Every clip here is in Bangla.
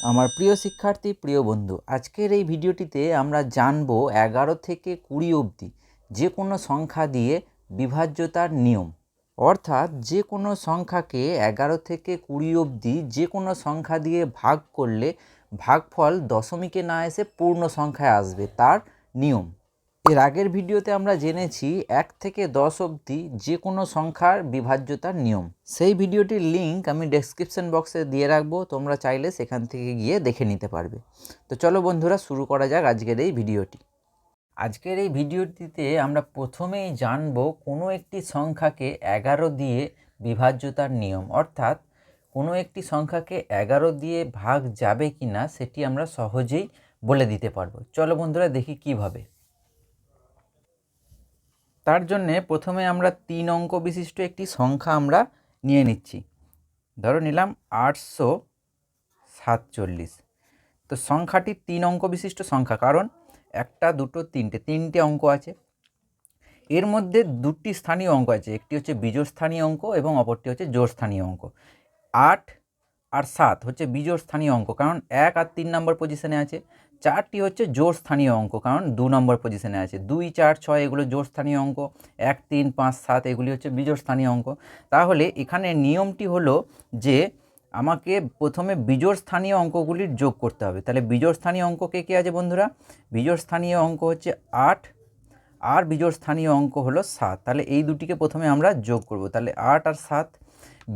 আমার প্রিয় শিক্ষার্থী, প্রিয় বন্ধু, আজকের এই ভিডিওটিতে আমরা জানব এগারো থেকে কুড়ি অবধি যে কোনো সংখ্যা দিয়ে বিভাজ্যতার নিয়ম। অর্থাৎ যে কোনো সংখ্যাকে এগারো থেকে কুড়ি অবধি যে কোনো সংখ্যা দিয়ে ভাগ করলে ভাগফল দশমিকে না এসে পূর্ণ সংখ্যায় আসবে, তার নিয়ম। এর আগের ভিডিওতে আমরা জেনেছি এক থেকে দশ অবধি যে কোনো সংখ্যার বিভাজ্যতার নিয়ম। সেই ভিডিওটির লিঙ্ক আমি ডেসক্রিপশন বক্সে দিয়ে রাখব, তোমরা চাইলে সেখান থেকে গিয়ে দেখে নিতে পারবে। তো চলো বন্ধুরা, শুরু করা যাক আজকের এই ভিডিওটি। আজকের এই ভিডিওটিতে আমরা প্রথমেই জানব কোনো একটি সংখ্যাকে এগারো দিয়ে বিভাজ্যতার নিয়ম, অর্থাৎ কোনো একটি সংখ্যাকে এগারো দিয়ে ভাগ যাবে কি না সেটি আমরা সহজেই বলে দিতে পারব। চলো বন্ধুরা, দেখি কীভাবে। তার জন্যে প্রথমে আমরা তিন অঙ্ক বিশিষ্ট একটি সংখ্যা আমরা নিয়ে নিচ্ছি। ধরো নিলাম আটশো সাতচল্লিশ। তো সংখ্যাটি তিন অঙ্ক বিশিষ্ট সংখ্যা, কারণ একটা, দুটো, তিনটে তিনটে অঙ্ক আছে। এর মধ্যে দুটি স্থানীয় অঙ্ক আছে, একটি হচ্ছে বিজোড় স্থানীয় অঙ্ক এবং অপরটি হচ্ছে জোড় স্থানীয় অঙ্ক। আট আর সাত হচ্ছে বিজোড় স্থানীয় অঙ্ক, কারণ এক আর তিন নম্বর পজিশনে আছে। চারটি হচ্ছে জোড় স্থানীয় অঙ্ক, কারণ দু নম্বর পজিশনে আছে। দুই, চার, ছয়, এগুলো জোড় স্থানীয় অঙ্ক। এক, তিন, পাঁচ, সাত, এগুলি হচ্ছে বিজোড় স্থানীয় অঙ্ক। তাহলে এখানে নিয়মটি হলো যে আমাকে প্রথমে বিজোড় স্থানীয় অঙ্কগুলির যোগ করতে হবে। তাহলে বিজোড় স্থানীয় অঙ্ক কে কে আছে বন্ধুরা? বিজোড় স্থানীয় অঙ্ক হচ্ছে আট, আর বিজোড় স্থানীয় অঙ্ক হলো সাত। তাহলে এই দুটিকে প্রথমে আমরা যোগ করব। তাহলে আট আর সাত।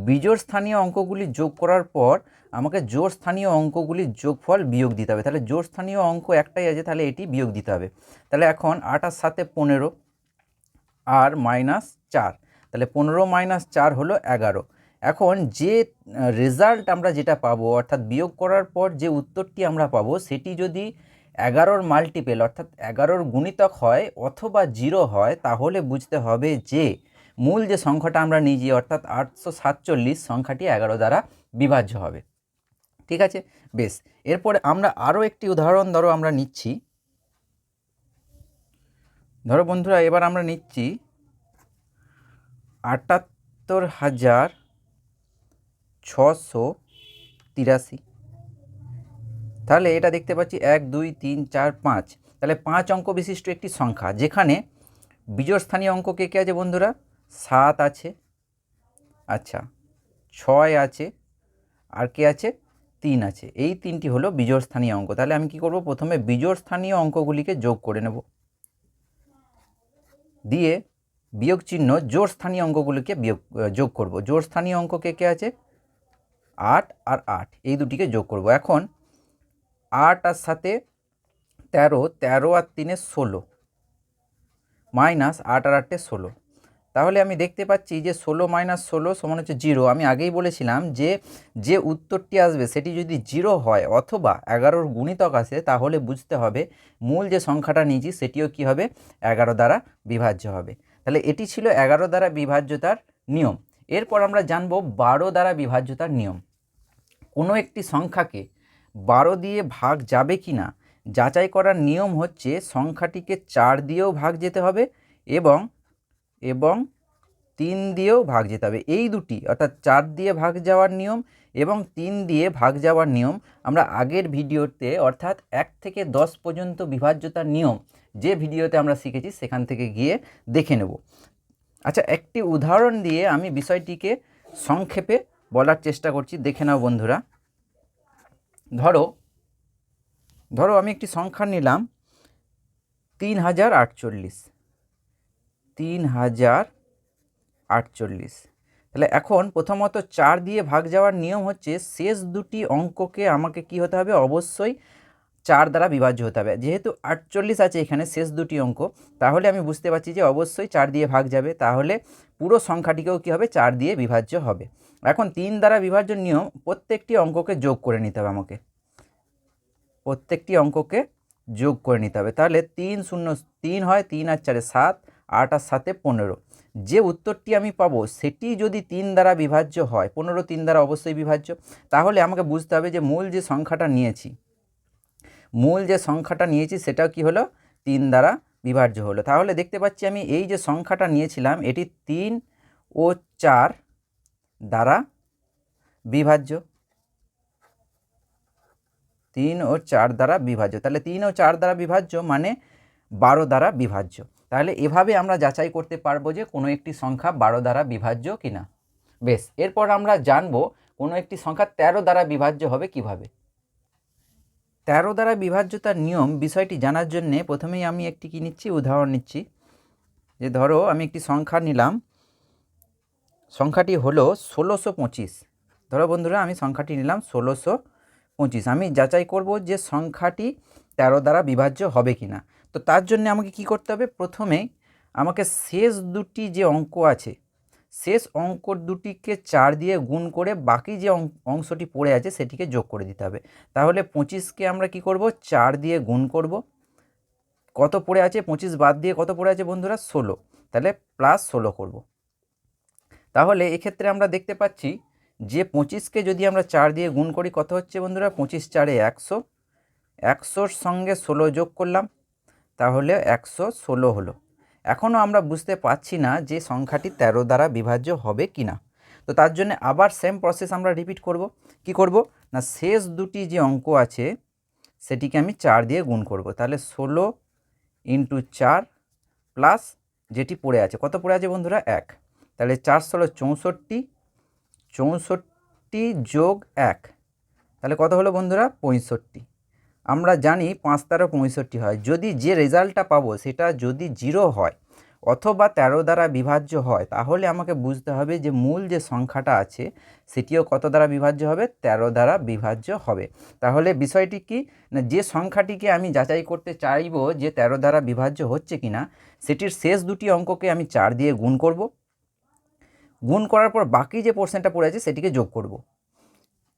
বিজোড় স্থানীয় অঙ্কগুলি যোগ করার পর আমাকে জোড় স্থানীয় অঙ্কগুলির যোগফল বিয়োগ দিতে হবে। তাহলে জোড় স্থানীয় অঙ্ক একটাই আছে, তাহলে এটি বিয়োগ দিতে হবে। তাহলে এখন আর সাতে পনেরো, আর মাইনাস চার। তাহলে পনেরো মাইনাস চার হলো এগারো। এখন যে রেজাল্ট আমরা যেটা পাবো, অর্থাৎ বিয়োগ করার পর যে উত্তরটি আমরা পাবো, সেটি যদি এগারোর মাল্টিপেল অর্থাৎ এগারোর গুণিতক হয় অথবা জিরো হয়, তাহলে বুঝতে হবে যে মূল যে সংখ্যাটা আমরা নিয়েছি, অর্থাৎ আটশো সাতচল্লিশ, সংখ্যাটি এগারো দ্বারা বিভাজ্য হবে। ঠিক আছে? বেশ, এরপরে আমরা আরও একটি উদাহরণ ধরো আমরা নিচ্ছি। ধরো বন্ধুরা, এবার আমরা নিচ্ছি আটাত্তর হাজার ছশো তিরাশি। তাহলে এটা দেখতে পাচ্ছি এক, দুই, তিন, চার, পাঁচ। তাহলে পাঁচ অঙ্ক বিশিষ্ট একটি সংখ্যা, যেখানে বিজোড় স্থানীয় অঙ্ক কে কে আছে বন্ধুরা? সাত আছে আচ্ছা ছয় আছে, আর কে আছে? তিন আছে। এই তিনটি হলো বিজোড় স্থানীয় অঙ্ক। তাহলে আমি কি করব? প্রথমে বিজোড় স্থানীয় অঙ্কগুলিকে যোগ করে নেব। দিয়ে বিয়োগ চিহ্ন জোড় স্থানীয় অঙ্কগুলিকে বিয়োগ যোগ করব। জোড় স্থানীয় অঙ্ক কে কে আছে? আট আর আট। এই দুটিকে যোগ করব। এখন আট আর সাথে তেরো তেরো আর তিনে ষোলো। মাইনাস আট আর আটে ষোলো। তাহলে আমি দেখতে পাচ্ছি যে ষোলো মাইনাস ষোলো সমান হচ্ছে জিরো। আমি আগেই বলেছিলাম যে যে উত্তরটি আসবে সেটি যদি জিরো হয় অথবা এগারোর গুণিতক আসে তাহলে বুঝতে হবে মূল যে সংখ্যাটা নিয়েছি সেটিও কি হবে? এগারো দ্বারা বিভাজ্য হবে। তাহলে এটি ছিল এগারো দ্বারা বিভাজ্যতার নিয়ম। এরপর আমরা জানব বারো দ্বারা বিভাজ্যতার নিয়ম। কোনো একটি সংখ্যাকে বারো দিয়ে ভাগ যাবে কি না, যাচাই করার নিয়ম হচ্ছে সংখ্যাটিকে চার দিয়েও ভাগ যেতে হবে এবং এবং তিন দিয়েও ভাগ যেতে হবে। এই দুটি, অর্থাৎ চার দিয়ে ভাগ যাওয়ার নিয়ম এবং তিন দিয়ে ভাগ যাওয়ার নিয়ম, আমরা আগের ভিডিওতে, অর্থাৎ এক থেকে দশ পর্যন্ত বিভাজ্যতার নিয়ম যে ভিডিওতে আমরা শিখেছি, সেখান থেকে গিয়ে দেখে নেব। আচ্ছা একটি উদাহরণ দিয়ে আমি বিষয়টিকে সংক্ষেপে বলার চেষ্টা করছি। দেখে নাও বন্ধুরা। ধরো ধরো আমি একটি সংখ্যা নিলাম তিন হাজার আটচল্লিশ। তিন হাজার আটচল্লিশ। তাহলে এখন প্রথমত চার দিয়ে ভাগ যাওয়ার নিয়ম হচ্ছে শেষ দুটি অঙ্ককে আমাকে কি হতে হবে? অবশ্যই চার দ্বারা বিভাজ্য হতে হবে। যেহেতু আটচল্লিশ আছে এখানে শেষ দুটি অঙ্ক, তাহলে আমি বুঝতে পারছি যে অবশ্যই চার দিয়ে ভাগ যাবে। তাহলে পুরো সংখ্যাটিকেও কী হবে? চার দিয়ে বিভাজ্য হবে। এখন তিন দ্বারা বিভাজ্য নিয়ম, প্রত্যেকটি অঙ্ককে যোগ করে নিতে হবে আমাকে। প্রত্যেকটি অঙ্ককে যোগ করে নিতে হবে। তাহলে তিন শূন্য, তিন হয়, তিন আর চারে সাত। আট আর সাতে পনেরো। যে উত্তরটি আমি পাবো, সেটি যদি তিন দ্বারা বিভাজ্য হয়, পনেরো তিন দ্বারা অবশ্যই বিভাজ্য, তাহলে আমাকে বুঝতে হবে যে মূল যে সংখ্যাটা নিয়েছি, মূল যে সংখ্যাটা নিয়েছি, সেটাও কি হলো? তিন দ্বারা বিভাজ্য হলো। তাহলে দেখতে পাচ্ছি আমি এই যে সংখ্যাটা নিয়েছিলাম, এটি তিন ও চার দ্বারা বিভাজ্য। তিন ও চার দ্বারা বিভাজ্য। তাহলে তিন ও চার দ্বারা বিভাজ্য মানে বারো দ্বারা বিভাজ্য। তাহলে এভাবে আমরা যাচাই করতে পারব যে কোনো একটি সংখ্যা বারো দ্বারা বিভাজ্য কিনা। বেশ, এরপর আমরা জানব কোনো একটি সংখ্যা তেরো দ্বারা বিভাজ্য হবে কীভাবে। তেরো দ্বারা বিভাজ্যতার নিয়ম বিষয়টি জানার জন্যে প্রথমেই আমি একটি কি নিচ্ছি? উদাহরণ নিচ্ছি। যে ধরো, আমি একটি সংখ্যা নিলাম। সংখ্যাটি হলো ষোলোশো পঁচিশ। ধরো বন্ধুরা, আমি সংখ্যাটি নিলাম ষোলোশো পঁচিশ। আমি যাচাই করব যে সংখ্যাটি তেরো দ্বারা বিভাজ্য হবে কি না তো তার জন্য আমাকে কি করতে হবে? প্রথমে আমাকে শেষ দুটি যে অঙ্ক আছে, শেষ অঙ্ক দুটিকে চার দিয়ে গুণ করে বাকি যে অংশটি পড়ে আছে সেটিকে যোগ করে দিতে হবে। তাহলে পঁচিশকে আমরা কি করব? চার দিয়ে গুণ করব। কত পড়ে আছে? পঁচিশ বাদ দিয়ে কত পড়ে আছে বন্ধুরা? ষোলো। তাহলে প্লাস ষোলো করব। তাহলে এক্ষেত্রে আমরা দেখতে পাচ্ছি যে পঁচিশকে যদি আমরা চার দিয়ে গুণ করি, কত হচ্ছে বন্ধুরা? পঁচিশ চারে একশো। একশোর সঙ্গে ষোলো যোগ করলাম। তাহলে একশো ষোলো হলো। এখনও আমরা বুঝতে পারছি না যে সংখ্যাটি তেরো দ্বারা বিভাজ্য হবে কি না। তো তার জন্য আবার সেম প্রসেস আমরা রিপিট করব। কি করব? না, শেষ দুটি যে অঙ্ক আছে, সেটিকে আমি চার দিয়ে গুণ করব। তাহলে ষোলো ইন্টু চার প্লাস যেটি পড়ে আছে, কত পড়ে আছে বন্ধুরা? এক। তাহলে চার ষোলো চৌষট্টি চৌষট্টি যোগ এক। তাহলে কত হলো বন্ধুরা? পঁয়ষট্টি। আমরা জানি পাঁচ তেরো পঁয়ষট্টি হয়। যদি যে রেজাল্টটা পাবো সেটা যদি জিরো হয় অথবা তেরো দ্বারা বিভাজ্য হয়, তাহলে আমাকে বুঝতে হবে যে মূল যে সংখ্যাটা আছে সেটিও কত দ্বারা বিভাজ্য হবে? তেরো দ্বারা বিভাজ্য হবে। তাহলে বিষয়টি কি? না, যে সংখ্যাটিকে আমি যাচাই করতে চাইব যে তেরো দ্বারা বিভাজ্য হচ্ছে কি না সেটির শেষ দুটি অঙ্ককে আমি চার দিয়ে গুণ করব। গুণ করার পর বাকি যে পোর্শনটা পড়ে আছে সেটিকে যোগ করব।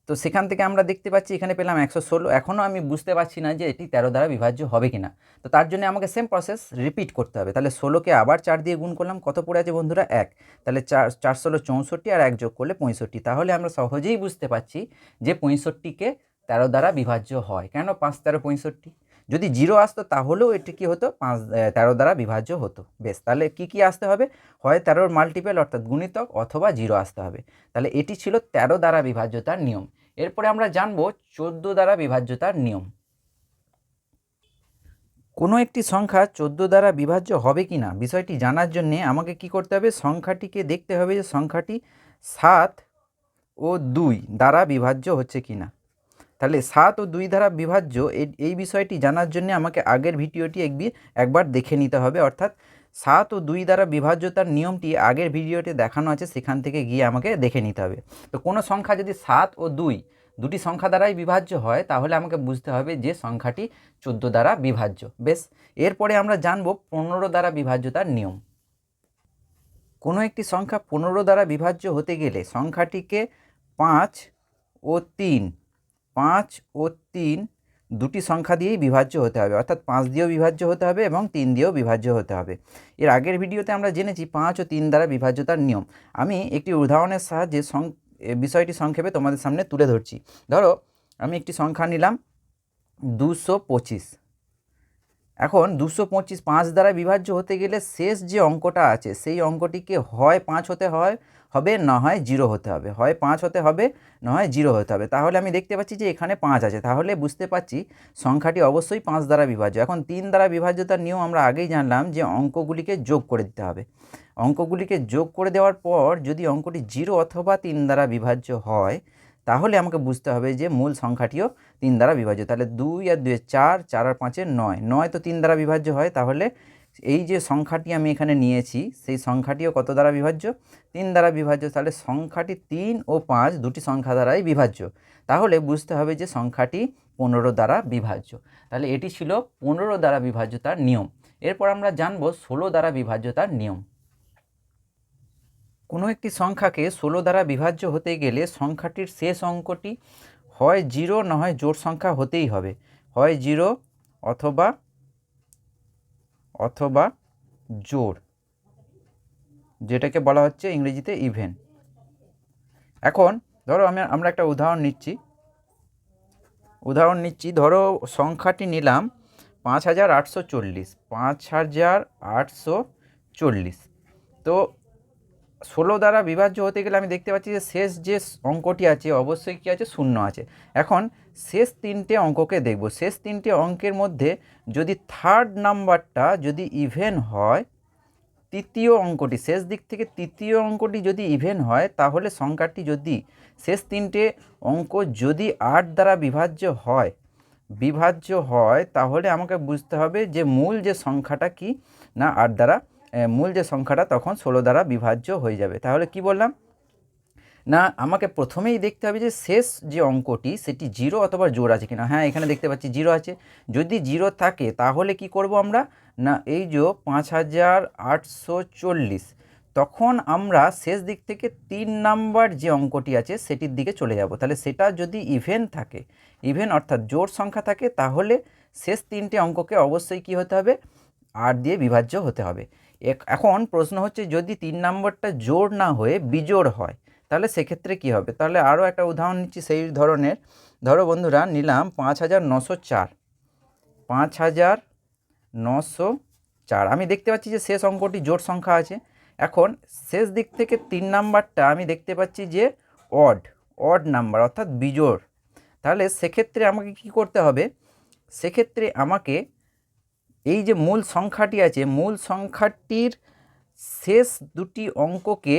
তো সেখান থেকে আমরা দেখতে পাচ্ছি, এখানে পেলাম একশো ষোলো। এখনও আমি বুঝতে পারছি না যে এটি তেরো দ্বারা বিভাজ্য হবে কি না তো তার জন্য আমাকে সেম প্রসেস রিপিট করতে হবে। তাহলে ষোলোকে আবার চার দিয়ে গুণ করলাম, কত পড়ে আছে বন্ধুরা? এক। তাহলে চার চার ষোলো চৌষট্টি আর এক যোগ করলে পঁয়ষট্টি। তাহলে আমরা সহজেই বুঝতে পারছি যে পঁয়ষট্টিকে তেরো দ্বারা বিভাজ্য হয়। কেন পাঁচ তেরো পঁয়ষট্টি? যদি জিরো আসতো তাহলেও এটি কী হতো? পাঁচ তেরো দ্বারা বিভাজ্য হতো। বেশ, তাহলে কি কি আসতে হবে? হয় তেরোর মাল্টিপেল অর্থাৎ গুণিতক অথবা জিরো আসতে হবে। তাহলে এটি ছিল তেরো দ্বারা বিভাজ্যতার নিয়ম। এরপরে আমরা জানব চোদ্দ দ্বারা বিভাজ্যতার নিয়ম। কোনো একটি সংখ্যা চোদ্দ দ্বারা বিভাজ্য হবে কি না? বিষয়টি জানার জন্যে আমাকে কি করতে হবে? সংখ্যাটিকে দেখতে হবে যে সংখ্যাটি সাত ও দুই দ্বারা বিভাজ্য হচ্ছে কি না। তাহলে সাত ও দুই দ্বারা বিভাজ্য এই- এই বিষয়টি জানার জন্য আমাকে আগের ভিডিওটি একবি একবার দেখে নিতে হবে। অর্থাৎ সাত ও দুই দ্বারা বিভাজ্যতার নিয়মটি আগের ভিডিওতে দেখানো আছে, সেখান থেকে গিয়ে আমাকে দেখে নিতে হবে। তো কোনো সংখ্যা যদি সাত ও দুই দুটি সংখ্যা দ্বারাই বিভাজ্য হয়, তাহলে আমাকে বুঝতে হবে যে সংখ্যাটি চোদ্দ দ্বারা বিভাজ্য। বেশ, এরপরে আমরা জানব পনেরো দ্বারা বিভাজ্যতার নিয়ম। কোনো একটি সংখ্যা পনেরো দ্বারা বিভাজ্য হতে গেলে সংখ্যাটিকে পাঁচ ও তিন পাঁচ ও তিন দুটি সংখ্যা দিয়েই বিভাজ্য হতে হবে। অর্থাৎ পাঁচ দিয়েও বিভাজ্য হতে হবে এবং তিন দিয়েও বিভাজ্য হতে হবে। এর আগের ভিডিওতে আমরা জেনেছি পাঁচ ও তিন দ্বারা বিভাজ্যতার নিয়ম। আমি একটি উদাহরণের সাহায্যে বিষয়টি সংক্ষেপে তোমাদের সামনে তুলে ধরছি। ধরো, আমি একটি সংখ্যা নিলাম দুশো পঁচিশ। এখন দুশো পঁচিশ পাঁচ দ্বারা বিভাজ্য হতে গেলে শেষ যে অঙ্কটা আছে, সেই অঙ্কটিকে হয় পাঁচ হতে হয়, হবে না হয় জিরো হতে হবে। হয় পাঁচ হতে হবে, না হয় জিরো হতে হবে। তাহলে আমি দেখতে পাচ্ছি যে এখানে পাঁচ আছে। তাহলে বুঝতে পারছি সংখ্যাটি অবশ্যই পাঁচ দ্বারা বিভাজ্য। এখন তিন দ্বারা বিভাজ্যতার নিয়ম আমরা আগেই জানলাম যে অঙ্কগুলিকে যোগ করে দিতে হবে। অঙ্কগুলিকে যোগ করে দেওয়ার পর যদি অঙ্কটি জিরো অথবা তিন দ্বারা বিভাজ্য হয়, তাহলে আমাকে বুঝতে হবে যে মূল সংখ্যাটিও তিন দ্বারা বিভাজ্য। তাহলে দুই আর দুই চার চার আর পাঁচে নয়। নয় তো তিন দ্বারা বিভাজ্য হয়, তাহলে এই যে সংখ্যাটি আমি এখানে নিয়েছি, সেই সংখ্যাটিও কত দ্বারা বিভাজ্য? তিন দ্বারা বিভাজ্য, তাহলে সংখ্যাটি তিন ও পাঁচ দুটি সংখ্যা দ্বারাই বিভাজ্য। তাহলে বুঝতে হবে যে সংখ্যাটি পনেরো দ্বারা বিভাজ্য। তাহলে এটি ছিল পনেরো দ্বারা বিভাজ্যতার নিয়ম। এরপর আমরা জানব ষোলো দ্বারা বিভাজ্যতার নিয়ম। কোনো একটি সংখ্যাকে ষোলো দ্বারা বিভাজ্য হতে গেলে সংখ্যাটির শেষ অঙ্কটি হয় জিরো না হয় জোড় সংখ্যা হতেই হবে। হয় জিরো অথবা অথবা জোর যেটাকে বলা হচ্ছে ইংরেজিতে ইভেন এখন ধরো আমি, আমরা একটা উদাহরণ নিচ্ছি। উদাহরণ নিচ্ছি, ধরো সংখ্যাটি নিলাম পাঁচ হাজার আটশো চল্লিশ, পাঁচ হাজার আটশো চল্লিশ। তো ষোলো দ্বারা বিভাজ্য হতে গেলে আমি দেখতে পাচ্ছি যে শেষ যে অঙ্কটি আছে, অবশ্যই কী আছে? শূন্য আছে। এখন শেষ তিনটে অঙ্ককে দেখব। শেষ তিনটে অঙ্কের মধ্যে যদি থার্ড নাম্বারটা যদি ইভেন হয়, তৃতীয় অঙ্কটি, শেষ দিক থেকে তৃতীয় অঙ্কটি যদি ইভেন হয়, তাহলে সংখ্যাটি যদি, শেষ তিনটে অঙ্ক যদি আট দ্বারা বিভাজ্য হয় বিভাজ্য হয়, তাহলে আমাকে বুঝতে হবে যে মূল যে সংখ্যাটা কি, না আট দ্বারা মূল যে সংখ্যাটা তখন ষোলো দ্বারা বিভাজ্য হয়ে যাবে। তাহলে কি বললাম? না, আমাকে প্রথমেই দেখতে হবে যে শেষ যে অঙ্কটি, সেটি জিরো অথবা জোর আছে কিনা। হ্যাঁ এখানে দেখতে পাচ্ছি জিরো আছে। যদি জিরো থাকে, তাহলে কি করব আমরা? না, এই যে পাঁচ হাজার আটশো চল্লিশ। তখন আমরা শেষ দিক থেকে তিন নাম্বার যে অঙ্কটি আছে, সেটির দিকে চলে যাব। তাহলে সেটা যদি ইভেন থাকে ইভেন অর্থাৎ জোর সংখ্যা থাকে, তাহলে শেষ তিনটে অঙ্ককে অবশ্যই কি হতে হবে? আট দিয়ে বিভাজ্য হতে হবে। এখন প্রশ্ন হচ্ছে যদি তিন নম্বরটা জোড় না হয়ে বিজোড় হয়, তাহলে সেক্ষেত্রে কি হবে? তাহলে আরও একটা উদাহরণ নিচ্ছি সেই ধরনের। ধরো বন্ধুরা, নিলাম পাঁচ হাজার নশো চার। পাঁচ হাজার নশো চার। আমি দেখতে পাচ্ছি যে শেষ অঙ্কটি জোড় সংখ্যা আছে। এখন শেষ দিক থেকে তিন নাম্বারটা আমি দেখতে পাচ্ছি যে অড অড নাম্বার অর্থাৎ বিজোড়। তাহলে সেক্ষেত্রে আমাকে কি করতে হবে? সেক্ষেত্রে আমাকে এই যে মূল সংখ্যাটি আছে, মূল সংখ্যাটির শেষ দুটি অঙ্ককে,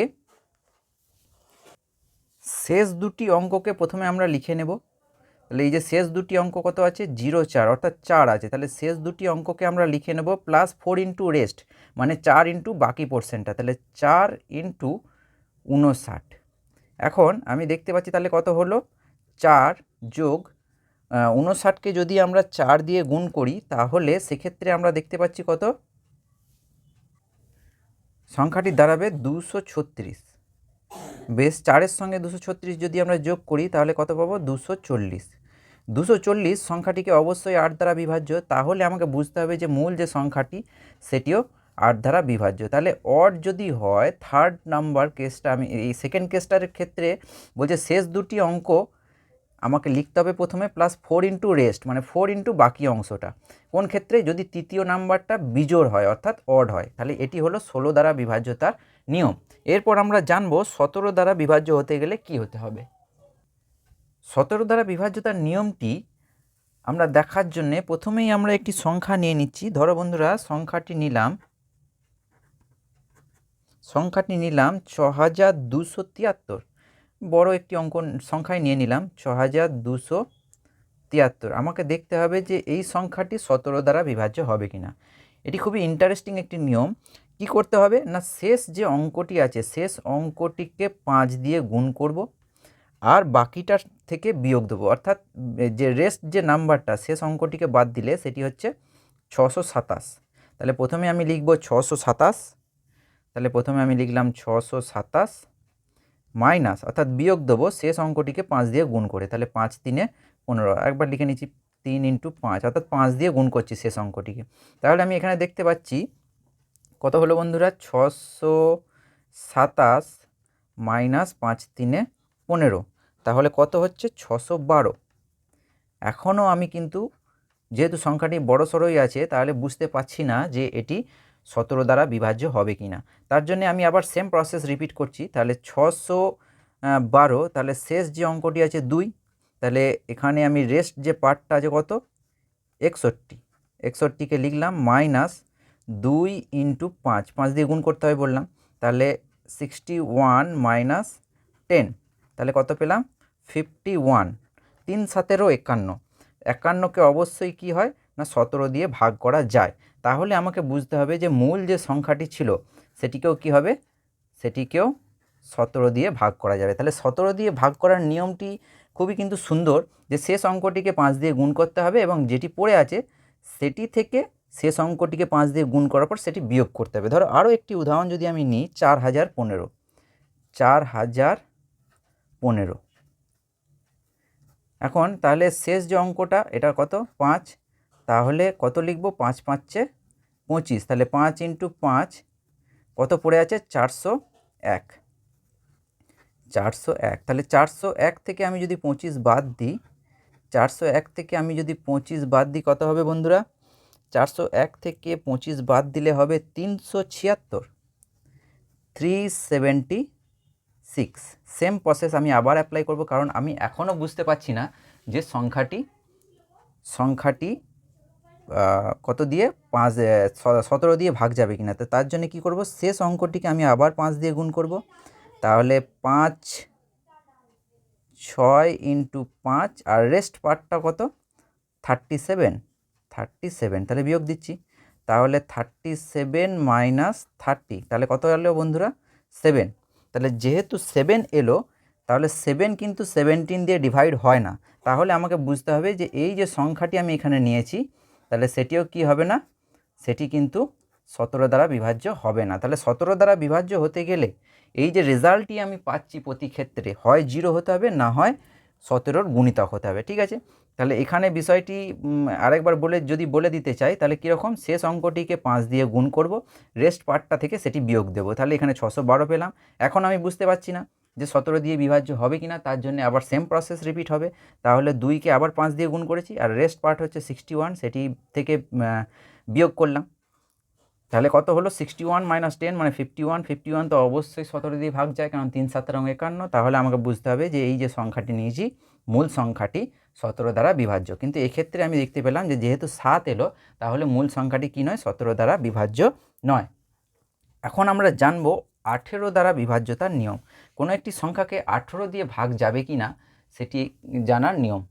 শেষ দুটি অঙ্ককে প্রথমে আমরা লিখে নেব। তাহলে এই যে শেষ দুটি অঙ্ক কত আছে? জিরো চার, অর্থাৎ চার আছে। তাহলে শেষ দুটি অঙ্ককে আমরা লিখে নেব প্লাস ফোর ইন্টু রেস্ট মানে চার ইন্টু বাকি পোর্শনটা তাহলে চার ইন্টু উনষাট এখন আমি দেখতে পাচ্ছি তাহলে কত হলো? চার যোগ উনষাটকে যদি আমরা চার দিয়ে গুণ করি, তাহলে সেক্ষেত্রে আমরা দেখতে পাচ্ছি কত? সংখ্যাটি দাঁড়াবে দুশো ছত্রিশ। বেশ, চারের সঙ্গে দুশো ছত্রিশ যদি আমরা যোগ করি, তাহলে কত পাবো? দুশো চল্লিশ। দুশো চল্লিশ সংখ্যাটিকে অবশ্যই আট দ্বারা বিভাজ্য। তাহলে আমাকে বুঝতে হবে যে মূল যে সংখ্যাটি, সেটিও আট দ্বারা বিভাজ্য। তাহলে অড যদি হয় থার্ড নাম্বার কেসটা আমি, এই সেকেন্ড কেসটার ক্ষেত্রে বলছে শেষ দুটি অঙ্ক আমাকে লিখতে হবে প্রথমে প্লাস ফোর ইন্টু রেস্ট মানে ফোর ইন্টু বাকি অংশটা। কোন ক্ষেত্রে? যদি তৃতীয় নাম্বারটা বিজোড় হয়, অর্থাৎ অড হয়, তাহলে এটি হলো ষোলো দ্বারা বিভাজ্যতার নিয়ম। এরপর আমরা জানব সতেরো দ্বারা বিভাজ্য হতে গেলে কি হতে হবে। সতেরো দ্বারা বিভাজ্যতার নিয়মটি আমরা দেখার জন্যে প্রথমেই আমরা একটি সংখ্যা নিয়ে নিচ্ছি। ধরো বন্ধুরা, সংখ্যাটি নিলাম। সংখ্যাটি নিলাম ছ হাজার দুশো তিয়াত্তর। বড় একটি অঙ্ক সংখ্যায় নিয়ে নিলাম ছ হাজার দুশো তিয়াত্তর। আমাকে দেখতে হবে যে এই সংখ্যাটি সতেরো দ্বারা বিভাজ্য হবে কিনা। এটি খুবই ইন্টারেস্টিং একটি নিয়ম। কি করতে হবে? না, শেষ যে অঙ্কটি আছে, শেষ অঙ্কটিকে পাঁচ দিয়ে গুণ করব আর বাকিটার থেকে বিয়োগ দেবো। অর্থাৎ যে রেস্ট যে নাম্বারটা, শেষ অঙ্কটিকে বাদ দিলে সেটি হচ্ছে ছশো সাতাশ। তাহলে প্রথমে আমি লিখব ছশো সাতাশ। তাহলে প্রথমে আমি লিখলাম ছশো সাতাশ। মাইনাস অর্থাৎ বিয়োগ দেবো শেষ অঙ্কটিকে পাঁচ দিয়ে গুণ করে, তাহলে পাঁচ তিনে পনেরো, একবার লিখে নিচ্ছি তিন ইন্টু পাঁচ, অর্থাৎ পাঁচ দিয়ে গুণ করছি শেষ অঙ্কটিকে। তাহলে আমি এখানে দেখতে পাচ্ছি কত হলো বন্ধুরা? ছশো সাতাশ মাইনাস পাঁচ তিনে পনেরো, তাহলে কত হচ্ছে? ছশো বারো। এখনও আমি কিন্তু যেহেতু সংখ্যাটি বড় সড়োই আছে, তাহলে বুঝতে পারছি না যে এটি সতেরো দ্বারা বিভাজ্য হবে কি না? তার জন্য আমি আবার সেম প্রসেস রিপিট করছি। তাহলে ছশো বারো, তাহলে শেষ যে অঙ্কটি আছে দুই, তাহলে এখানে আমি রেস্ট যে পার্টটা আছে কত? একষট্টি। একষট্টিকে লিখলাম মাইনাস দুই ইন্টু পাঁচ। পাঁচ দিয়ে গুণ করতে হবে বললাম। তাহলে সিক্সটি ওয়ান মাইনাস টেন তাহলে কত পেলাম? ফিফটি ওয়ান তিন সাতেরও একান্ন। একান্নকে অবশ্যই কি হয়? না, সতেরো দিয়ে ভাগ করা যায়। তাহলে আমাকে বুঝতে হবে যে মূল যে সংখ্যাটি ছিল, সেটিকেও কি হবে? সেটিকেও সতেরো দিয়ে ভাগ করা যাবে। তাহলে সতেরো দিয়ে ভাগ করার নিয়মটি খুবই কিন্তু সুন্দর যে শেষ অঙ্কটিকে পাঁচ দিয়ে গুণ করতে হবে এবং যেটি পড়ে আছে, সেটি থেকে শেষ অঙ্কটিকে পাঁচ দিয়ে গুণ করার পর সেটি বিয়োগ করতে হবে। ধরো আরও একটি উদাহরণ যদি আমি নিই, চার হাজার পনেরো। চার হাজার পনেরো। এখন তাহলে শেষ যে অঙ্কটা, এটা কত? পাঁচ তাহলে কত লিখব? পাঁচ পাঁচে পঁচিশ। তাহলে পাঁচ ইন্টু পাঁচ কত পড়ে আছে? চারশো এক। চারশো এক। তাহলে চারশো এক থেকে আমি যদি পঁচিশ বাদ দিই, চারশো এক থেকে আমি যদি পঁচিশ বাদ দিই, কত হবে বন্ধুরা? চারশো এক থেকে পঁচিশ বাদ দিলে হবে তিনশো ছিয়াত্তর। Three seventy six same process আমি আবার অ্যাপ্লাই করব, কারণ আমি এখনও বুঝতে পারছি না যে সংখ্যাটি সংখ্যাটি কত দিয়ে? পাঁচ সতেরো দিয়ে ভাগ যাবে কিনা। তো তার জন্য কি করব? শেষ অঙ্কটিকে আমি আবার পাঁচ দিয়ে গুণ করব। তাহলে পাঁচ, ছয় ইন্টু পাঁচ, আর রেস্ট পার্টটা কত? Thirty seven. Thirty seven. তাহলে বিয়োগ দিচ্ছি। তাহলে থার্টি সেভেন মাইনাস থার্টি। তাহলে কত এলো বন্ধুরা? সেভেন। তাহলে যেহেতু সেভেন এলো, তাহলে সেভেন কিন্তু সেভেন্টিন দিয়ে ডিভাইড হয় না। তাহলে আমাকে বুঝতে হবে যে এই যে সংখ্যাটি আমি এখানে নিয়েছি তাহলে সেটিও কি হবে না? সেটি কিন্তু সতেরো দ্বারা বিভাজ্য হবে না। তাহলে সতেরো দ্বারা বিভাজ্য হতে গেলে এই যে রেজাল্টটি আমি পাচ্ছি প্রতি ক্ষেত্রে, হয় জিরো হতে হবে, না হয় সতেরোর গুণিতক হতে হবে, ঠিক আছে? তাহলে এখানে বিষয়টি আরেকবার বলে, যদি বলে দিতে চাই, তাহলে কীরকম? শেষ অঙ্কটিকে পাঁচ দিয়ে গুণ করব রেস্ট পার্টটা থেকে সেটি বিয়োগ দেবো। তাহলে এখানে ছশো বারো পেলাম। এখন আমি বুঝতে পারছি না। যে সতেরো দিয়ে বিভাজ্য হবে কিনা, তার জন্য আবার সেম প্রসেস রিপিট হবে। তাহলে দুইকে আবার পাঁচ দিয়ে গুণ করেছি, আর রেস্ট পার্ট হচ্ছে সিক্সটি ওয়ান সেটি থেকে বিয়োগ করলাম। তাহলে কত হলো? সিক্সটি ওয়ান মাইনাস টেন মানে ফিফটি ওয়ান ফিফটি ওয়ান তো অবশ্যই সতেরো দিয়ে ভাগ যায়, কারণ তিন সাত রঙ একান্ন। তাহলে আমাকে বুঝতে হবে যে এই যে সংখ্যাটি নিয়েছি, মূল সংখ্যাটি সতেরো দ্বারা বিভাজ্য। কিন্তু এক্ষেত্রে আমি দেখতে পেলাম যে যেহেতু সাত এলো, তাহলে মূল সংখ্যাটি কী নয়? সতেরো দ্বারা বিভাজ্য নয়। এখন আমরা জানব আঠেরো দ্বারা বিভাজ্যতার নিয়ম। কোনো একটি সংখ্যাকে আঠেরো দিয়ে ভাগ যাবে কি না, সেটি জানার নিয়ম।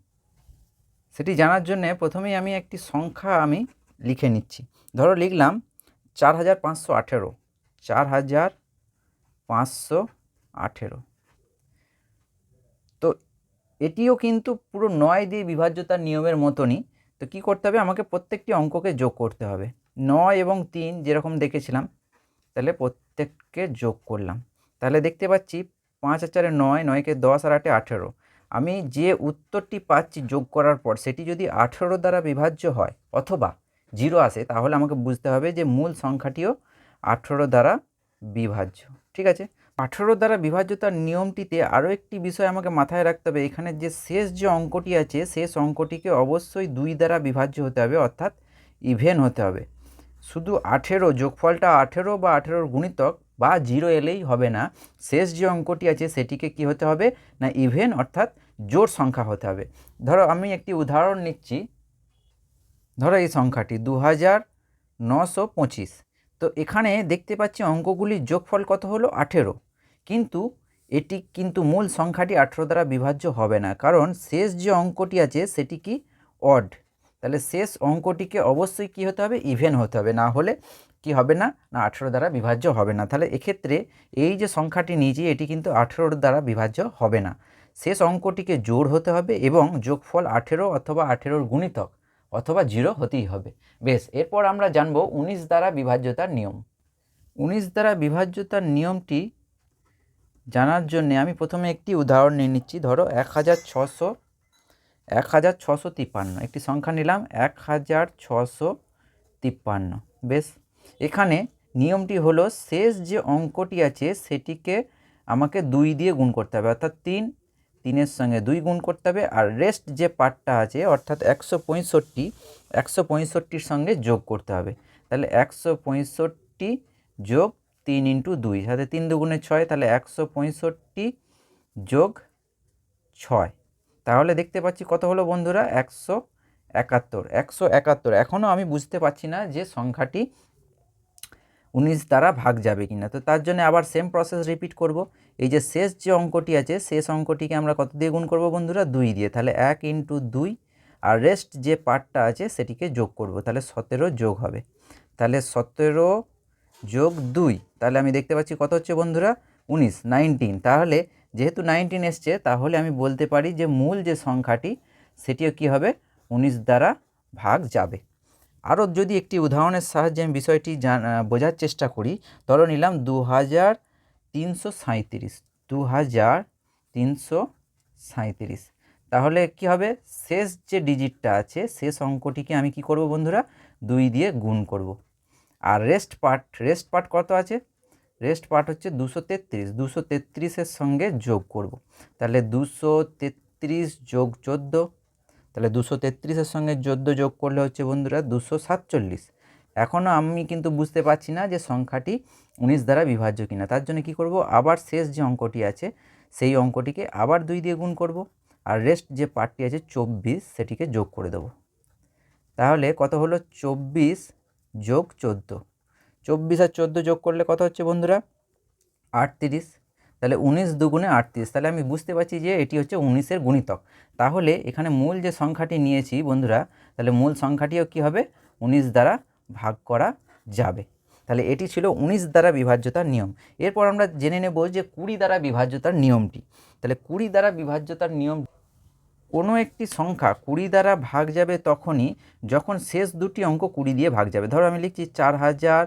সেটি জানার জন্যে প্রথমেই আমি একটি সংখ্যা আমি লিখে নিচ্ছি। ধরো লিখলাম চার হাজার পাঁচশো আঠেরো। চার হাজার পাঁচশো আঠেরো। তো এটিও কিন্তু পুরো নয় দিয়ে বিভাজ্যতার নিয়মের মতনই। তো কি করতে হবে? আমাকে প্রত্যেকটি অঙ্ককে যোগ করতে হবে। নয় এবং তিন যেরকম দেখেছিলাম, তাহলে প্রত্যেককে যোগ করলাম। তাহলে দেখতে পাচ্ছি পাঁচ আর চারে নয়, নয়কে দশ আর আটে আঠেরো। আমি যে উত্তরটি পাচ্ছি যোগ করার পর, সেটি যদি আঠেরো দ্বারা বিভাজ্য হয় অথবা জিরো আসে, তাহলে আমাকে বুঝতে হবে যে মূল সংখ্যাটিও আঠেরো দ্বারা বিভাজ্য। ঠিক আছে? আঠেরো দ্বারা বিভাজ্যতার নিয়মটিতে আরও একটি বিষয় আমাকে মাথায় রাখতে হবে। এখানে যে শেষ যে অঙ্কটি আছে, শেষ অঙ্কটিকে অবশ্যই দুই দ্বারা বিভাজ্য হতে হবে, অর্থাৎ ইভেন হতে হবে। শুধু আঠেরো, যোগফলটা আঠেরো বা আঠেরোর গুণিতক বা জিরো এলেই হবে না। শেষ যে অঙ্কটি আছে সেটিকে কি হতে হবে? না ইভেন অর্থাৎ জোর সংখ্যা হতে হবে। ধরো আমি একটি উদাহরণ নিচ্ছি। ধরো এই সংখ্যাটি দু হাজার নশো পঁচিশ। তো এখানে দেখতে পাচ্ছি অঙ্কগুলির যোগফল কত হলো? আঠেরো। কিন্তু এটি কিন্তু মূল সংখ্যাটি আঠেরো দ্বারা বিভাজ্য হবে না। কারণ শেষ যে অঙ্কটি আছে সেটি কি? অড তাহলে শেষ অঙ্কটিকে অবশ্যই কি হতে হবে? ইভেন হতে হবে। না হলে কি হবে না? না, আঠেরো দ্বারা বিভাজ্য হবে না। তাহলে এক্ষেত্রে এই যে সংখ্যাটি নিয়েছি, এটি কিন্তু আঠেরোর দ্বারা বিভাজ্য হবে না। শেষ অঙ্কটিকে জোর হতে হবে এবং যোগফল আঠেরো অথবা আঠেরোর গুণিতক অথবা জিরো হতেই হবে। বেশ, এরপর আমরা জানব উনিশ দ্বারা বিভাজ্যতার নিয়ম। উনিশ দ্বারা বিভাজ্যতার নিয়মটি জানার জন্য আমি প্রথমে একটি উদাহরণ নিয়ে নিচ্ছি। ধরো এক হাজার ছশো, এক হাজার ছশো তিপ্পান্ন। একটি সংখ্যা নিলাম, এক হাজার ছশো তিপ্পান্ন। বেশ এখানে নিয়মটি হলো শেষ যে অঙ্কটি আছে সেটিকে আমাকে দুই দিয়ে গুণ করতে হবে, অর্থাৎ তিন, তিনের সঙ্গে দুই গুণ করতে হবে আর রেস্ট যে পার্টটা আছে, অর্থাৎ একশো পঁয়ষট্টি, একশো পঁয়ষট্টির সঙ্গে যোগ করতে হবে। তাহলে একশো পঁয়ষট্টি যোগ তিন ইন্টু দুই সাথে তিন দুগুণে ছয়, তাহলে একশো পঁয়ষট্টি যোগ ছয়। তাহলে দেখতে পাচ্ছি কত হলো বন্ধুরা? একশো একাত্তর একশো একাত্তর। এখনও আমি বুঝতে পারছি না যে সংখ্যাটি উনিশ দ্বারা ভাগ যাবে কিনা। তো তার জন্য আবার সেম প্রসেস রিপিট করব। এই যে শেষ যে অঙ্কটি আছে, শেষ অঙ্কটিকে আমরা কত দিয়ে গুণ করব বন্ধুরা? দুই দিয়ে। তাহলে এক ইন্টু দুই আর রেস্ট যে পার্টটা আছে, সেটিকে যোগ করব। তাহলে সতেরো যোগ হবে। তাহলে সতেরো যোগ দুই। তাহলে আমি দেখতে পাচ্ছি কত হচ্ছে বন্ধুরা? উনিশ নাইনটিন তাহলে যেহেতু নাইনটিন এসছে, তাহলে আমি বলতে পারি যে মূল যে সংখ্যাটি, সেটিও কী হবে? উনিশ দ্বারা ভাগ যাবে। আরও যদি একটি উদাহরণের সাহায্যে আমি বিষয়টি বোঝার চেষ্টা করি, ধরো নিলাম দু হাজার তিনশো সাঁইত্রিশ দু হাজার তিনশো সাঁইত্রিশ। তাহলে কি হবে? শেষ যে ডিজিটটা আছে, শেষ অঙ্কটিকে আমি কি করব বন্ধুরা? দুই দিয়ে গুণ করব। আর রেস্ট পার্ট রেস্ট পার্ট কত আছে? রেস্ট পার্ট হচ্ছে দুশো তেত্রিশ, দুশো তেত্রিশের সঙ্গে যোগ করব। তাহলে দুশো তেত্রিশ যোগ চোদ্দ তাহলে দুশো তেত্রিশের সঙ্গে চোদ্দ যোগ করলে হচ্ছে বন্ধুরা দুশো সাতচল্লিশ। এখনও আমি কিন্তু বুঝতে পারছি না যে সংখ্যাটি উনিশ দ্বারা বিভাজ্য কিনা। তার জন্য কি করব? আবার শেষ যে অঙ্কটি আছে, সেই অঙ্কটিকে আবার দুই দিয়ে গুণ করব আর রেস্ট যে পার্টটি আছে চব্বিশ, সেটিকে যোগ করে দেবো। তাহলে কত হলো? চব্বিশ যোগ চোদ্দ। চব্বিশ আর চোদ্দ যোগ করলে কত হচ্ছে বন্ধুরা? আটত্রিশ। তাহলে উনিশ দুগুণে আটত্রিশ। তাহলে আমি বুঝতে পারছি যে এটি হচ্ছে উনিশের গুণিতক। তাহলে এখানে মূল যে সংখ্যাটি নিয়েছি বন্ধুরা, তাহলে মূল সংখ্যাটিও কী হবে? উনিশ দ্বারা ভাগ করা যাবে। তাহলে এটি ছিল উনিশ দ্বারা বিভাজ্যতার নিয়ম। এরপর আমরা জেনে নেব যে কুড়ি দ্বারা বিভাজ্যতার নিয়মটি। তাহলে কুড়ি দ্বারা বিভাজ্যতার নিয়ম, কোনো একটি সংখ্যা কুড়ি দ্বারা ভাগ যাবে তখনই যখন শেষ দুটি অঙ্ক কুড়ি দিয়ে ভাগ যাবে। ধরো আমি লিখছি চার হাজার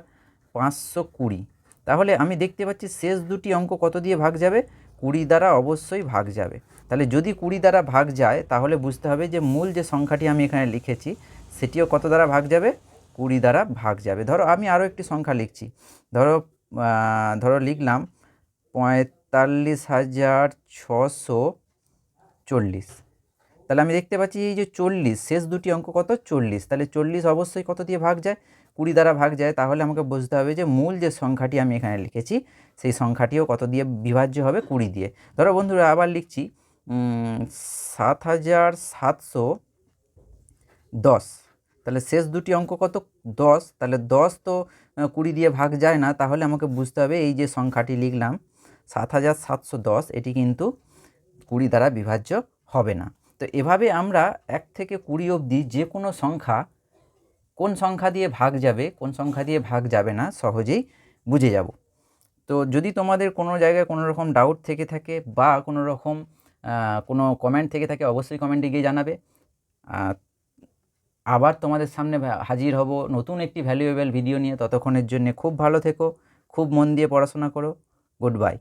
পাঁচশো কুড়ি। তাহলে আমি দেখতে পাচ্ছি শেষ দুটি অঙ্ক কত দিয়ে ভাগ যাবে? কুড়ি দ্বারা অবশ্যই ভাগ যাবে। তাহলে যদি কুড়ি দ্বারা ভাগ যায়, তাহলে বুঝতে হবে যে মূল যে সংখ্যাটি আমি এখানে লিখেছি, সেটিও কত দ্বারা ভাগ যাবে? কুড়ি দ্বারা ভাগ যাবে। ধরো আমি আরও একটি সংখ্যা লিখছি। ধরো ধরো লিখলাম পঁয়তাল্লিশ হাজার ছশো চল্লিশ। তাহলে আমি দেখতে পাচ্ছি এই যে চল্লিশ, শেষ দুটি অঙ্ক কত? চল্লিশ। তাহলে চল্লিশ অবশ্যই কত দিয়ে ভাগ যায়? কুড়ি দ্বারা ভাগ যায়, তাহলে আমাকে বুঝতে হবে যে মূল যে সংখ্যাটি আমি এখানে লিখেছি, সেই সংখ্যাটিও কত দিয়ে বিভাজ্য হবে কুড়ি দিয়ে। ধরো বন্ধুরা, আবার লিখছি সাত হাজার সাতশো দশ। তাহলে শেষ দুটি অঙ্ক কত? দশ। তাহলে দশ তো কুড়ি দিয়ে ভাগ যায় না, তাহলে আমাকে বুঝতে হবে এই যে সংখ্যাটি লিখলাম, সাত হাজার সাতশো দশ, এটি কিন্তু কুড়ি দ্বারা বিভাজ্য হবে না। তো এভাবে আমরা এক থেকে কুড়ি অবধি যে কোনো সংখ্যা কোন সংখ্যা দিয়ে ভাগ যাবে, কোন সংখ্যা দিয়ে ভাগ যাবে না, সহজেই বুঝে যাব। তো যদি তোমাদের কোনো জায়গায় কোনো রকম ডাউট থেকে থাকে বা কোনো রকম কোনো কমেন্ট থেকে থাকে, অবশ্যই কমেন্টে গিয়ে জানাবে। আবার তোমাদের সামনে হাজির হব নতুন একটি ভ্যালুয়েবল ভিডিও নিয়ে। ততক্ষণের জন্য খুব ভালো থেকো, খুব মন দিয়ে পড়াশোনা করো। Good bye